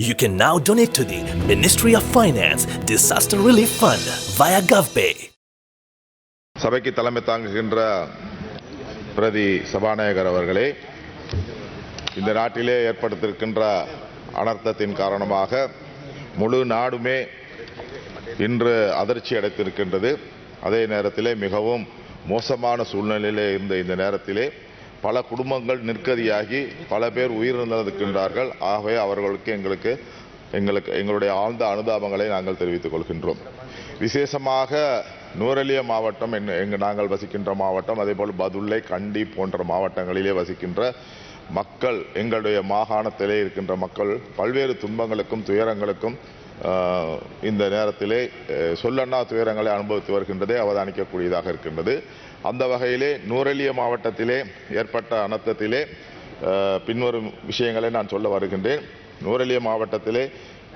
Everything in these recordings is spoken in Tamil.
You can now donate to the Ministry of Finance Disaster Relief Fund via GovPay. சபைக்கு தலைமை தாங்குகின்ற பிரதி சபாநாயகர் அவர்களே இந்த நாட்டிலே ஏற்படுத்திருக்கின்ற அனர்த்தத்தின் காரணமாக முழு நாடுமே இன்று அதிர்ச்சி அடைத்திருக்கின்றது அதே நேரத்திலே மிகவும் மோசமான சூழ்நிலையிலே இருந்த இந்த நேரத்திலே பல குடும்பங்கள் நிற்கதியாகி பல பேர் உயிரிழந்திருக்கின்றார்கள். ஆகவே அவர்களுக்கு எங்களுக்கு எங்களுக்கு எங்களுடைய ஆழ்ந்த அனுதாபங்களை நாங்கள் தெரிவித்துக் கொள்கின்றோம். விசேஷமாக நூரலிய மாவட்டம் என்ன- எங்கு நாங்கள் வசிக்கின்ற மாவட்டம் அதேபோல் பதுளை கண்டி போன்ற மாவட்டங்களிலே வசிக்கின்ற மக்கள் எங்களுடைய மாகாணத்திலே இருக்கின்ற மக்கள் பல்வேறு துன்பங்களுக்கும் துயரங்களுக்கும் இந்த நேரத்திலே சொல்லண்ணா துயரங்களை அனுபவித்து வருகின்றதை அவதானிக்கக்கூடியதாக இருக்கின்றது. அந்த வகையிலே நூரெலிய மாவட்டத்திலே ஏற்பட்ட அனர்த்தத்திலே பின்வரும் விஷயங்களை நான் சொல்ல வருகின்றேன். நூரெலிய மாவட்டத்திலே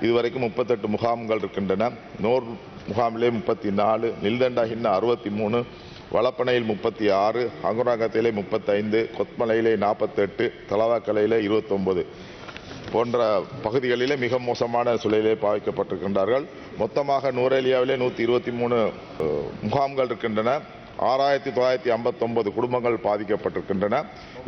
இதுவரைக்கும் முப்பத்தெட்டு முகாம்கள் இருக்கின்றன. நோர் முகாமிலே முப்பத்தி நாலு நில்தண்டாகின்ன அறுபத்தி மூணு வளப்பனையில் முப்பத்தி ஆறு அங்குராங்கத்திலே முப்பத்தைந்து கொத்மலையிலே நாற்பத்தெட்டு தலவாக்கலையிலே இருபத்தொம்பது. போன்ற பகுதிகளிலே மிக மோசமான சூழலிலே பாதிக்கப்பட்டிருக்கின்றார்கள் மொத்தமாக நூரேலியாவிலே நூற்றி இருபத்தி மூணு முகாம்கள் இருக்கின்றன. ஆறாயிரத்தி தொள்ளாயிரத்தி ஐம்பத்தொன்பது குடும்பங்கள் பாதிக்கப்பட்டிருக்கின்றன.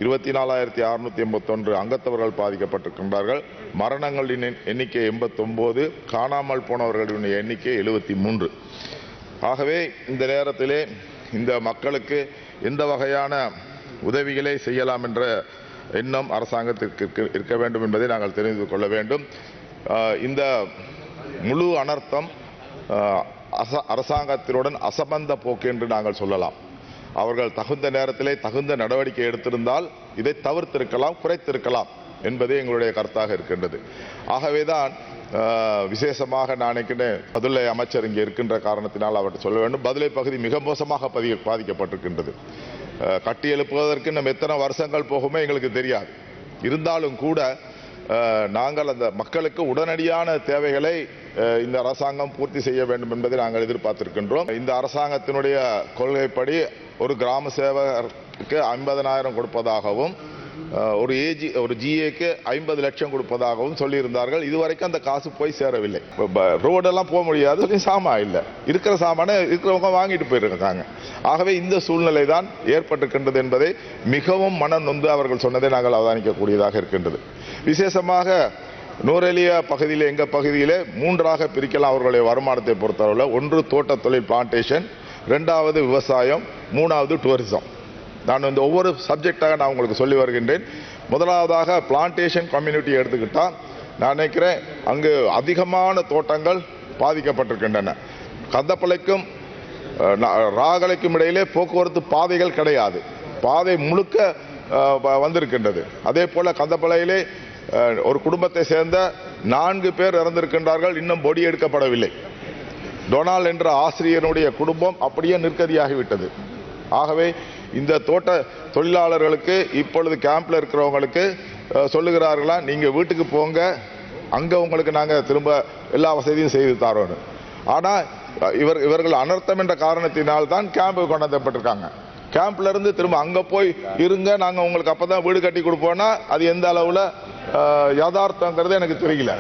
இருபத்தி நாலாயிரத்தி அறுநூத்தி எண்பத்தொன்று அங்கத்தவர்கள் பாதிக்கப்பட்டிருக்கின்றார்கள். மரணங்களின் எண்ணிக்கை எண்பத்தொம்போது காணாமல் போனவர்களின் எண்ணிக்கை எழுபத்தி மூன்று ஆகவே இந்த நேரத்திலே இந்த மக்களுக்கு எந்த வகையான உதவிகளை செய்யலாம் என்ற எண்ணம் அரசாங்கத்திற்கு இருக்க- வேண்டும் என்பதை நாங்கள் தெரிந்து கொள்ள வேண்டும். இந்த முழு அனர்த்தம் அச- அரசாங்கத்தினுடன் அசம்பந்த போக்கு என்று நாங்கள் சொல்லலாம். அவர்கள் தகுந்த நேரத்திலே தகுந்த நடவடிக்கை எடுத்திருந்தால் இதை தவிர்த்திருக்கலாம் குறைத்திருக்கலாம் என்பதே எங்களுடைய கருத்தாக இருக்கின்றது. ஆகவேதான் விசேஷமாக நான் நினைக்கிறேன் பதிலை அமைச்சர் இங்கே இருக்கின்ற காரணத்தினால் அவர்கிட்ட சொல்ல வேண்டும். பதிலை பகுதி மிக மோசமாக பதி பாதிக்கப்பட்டிருக்கின்றது. கட்டி எழுப்புவதற்கு நம்ம எத்தனை வருஷங்கள் போகுமே எங்களுக்கு தெரியாது. இருந்தாலும் கூட நாங்கள் அந்த மக்களுக்கு உடனடியான தேவைகளை இந்த அரசாங்கம் பூர்த்தி செய்ய வேண்டும் என்பதை நாங்கள் எதிர்பார்த்திருக்கின்றோம். இந்த அரசாங்கத்தினுடைய கொள்கைப்படி ஒரு கிராம சேவகருக்கு ஐம்பதனாயிரம் கொடுப்பதாகவும் ஒரு ஏஜி ஒரு ஜிஏக்கு ஐம்பது லட்சம் கொடுப்பதாகவும் சொல்லியிருந்தார்கள். இதுவரைக்கும் அந்த காசு போய் சேரவில்லை. ரோடெல்லாம் போக முடியாது. சாமான் இல்லை. இருக்கிற சாமானை இருக்கிறவங்க வாங்கிட்டு போயிருக்காங்க. ஆகவே இந்த சூழ்நிலை தான் ஏற்பட்டிருக்கின்றது என்பதை மிகவும் மனம் நொந்து அவர்கள் சொன்னதை நாங்கள் அவதானிக்கக்கூடியதாக இருக்கின்றது. விசேஷமாக நூரெலியா பகுதியில் எங்கள் பகுதியிலே மூன்றாக பிரிக்கலாம் அவர்களுடைய வருமானத்தை பொறுத்தளவில். ஒன்று தோட்ட தொழில் பிளான்டேஷன் ரெண்டாவது விவசாயம் மூணாவது டூரிசம் நான் இந்த ஒவ்வொரு சப்ஜெக்டாக நான் உங்களுக்கு சொல்லி வருகின்றேன். முதலாவதாக பிளான்டேஷன் கம்யூனிட்டி எடுத்துக்கிட்டால் நான் நினைக்கிறேன் அங்கு அதிகமான தோட்டங்கள் பாதிக்கப்பட்டிருக்கின்றன. கந்தப்பளைக்கும் ராகலைக்கும் இடையிலே போக்குவரத்து பாதைகள் கிடையாது. பாதை முழுக்க வ- வந்திருக்கின்றது. அதே போல் கந்தப்பளையிலே ஒரு குடும்பத்தை சேர்ந்த நான்கு பேர் இறந்திருக்கின்றார்கள். இன்னும் பொடி எடுக்கப்படவில்லை. டொனால்ட் என்ற ஆசிரியனுடைய குடும்பம் அப்படியே நிற்கதியாகிவிட்டது. ஆகவே இந்த தோட்ட தொழிலாளர்களுக்கு இப்பொழுது கேம்பில் இருக்கிறவங்களுக்கு சொல்லுகிறார்களா நீங்கள் வீட்டுக்கு போங்க. அங்கே உங்களுக்கு நாங்கள் திரும்ப எல்லா வசதியும் செய்து தரோம் ஆனால் இவர் இவர்கள் அனர்த்தம் என்ற காரணத்தினால் தான் கேம்பு கொண்டாந்தப்பட்டிருக்காங்க கேம்ப்ல இருந்து திரும்ப அங்க போய் இருங்க நாங்க உங்களுக்கு அப்பதான் வீடு கட்டி கொடுப்போம்னா அது எந்த அளவுல யதார்த்தங்கிறது எனக்கு தெரியல.